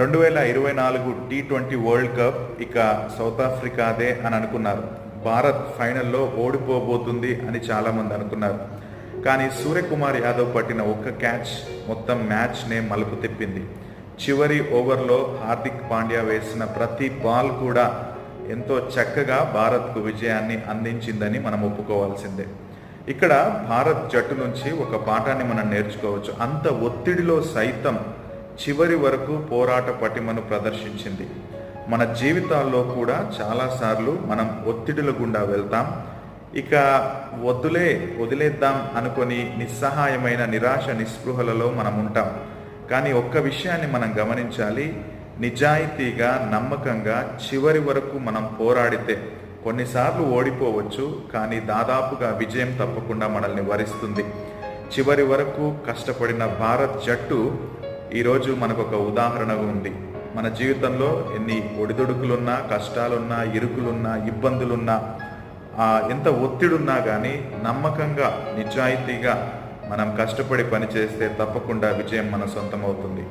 రెండు వేల ఇరవై నాలుగు టీ ట్వంటీ వరల్డ్ కప్ ఇక సౌత్ ఆఫ్రికాదే అని అనుకున్నారు. భారత్ ఫైనల్లో ఓడిపోబోతుంది అని చాలామంది అనుకున్నారు. కానీ సూర్యకుమార్ యాదవ్ పట్టిన ఒక్క క్యాచ్ మొత్తం మ్యాచ్నే మలుపు తిప్పింది. చివరి ఓవర్లో హార్దిక్ పాండ్యా వేసిన ప్రతి బాల్ కూడా ఎంతో చక్కగా భారత్కు విజయాన్ని అందించిందని మనం ఒప్పుకోవాల్సిందే. ఇక్కడ భారత్ జట్టు నుంచి ఒక పాఠాన్ని మనం నేర్చుకోవచ్చు. అంత ఒత్తిడిలో సైతం చివరి వరకు పోరాట పటిమను ప్రదర్శించింది. మన జీవితాల్లో కూడా చాలాసార్లు మనం ఒత్తిడిల గుండా వెళ్తాం. ఇక వద్దులే వదిలేద్దాం అనుకొని నిస్సహాయమైన నిరాశ నిస్పృహలలో మనం ఉంటాం. కానీ ఒక్క విషయాన్ని మనం గమనించాలి. నిజాయితీగా నమ్మకంగా చివరి వరకు మనం పోరాడితే కొన్నిసార్లు ఓడిపోవచ్చు. కానీ దాదాపుగా విజయం తప్పకుండా మనల్ని వరిస్తుంది. చివరి వరకు కష్టపడిన భారత్ జట్టు ఈరోజు మనకు ఒక ఉదాహరణగా ఉంది. మన జీవితంలో ఎన్ని ఒడిదుడుకులున్నా కష్టాలున్నా ఇరుకులున్నా ఇబ్బందులున్నా ఆ, ఎంత ఒత్తిడున్నా కానీ నమ్మకంగా నిజాయితీగా మనం కష్టపడి పనిచేస్తే తప్పకుండా విజయం మన సొంతమవుతుంది.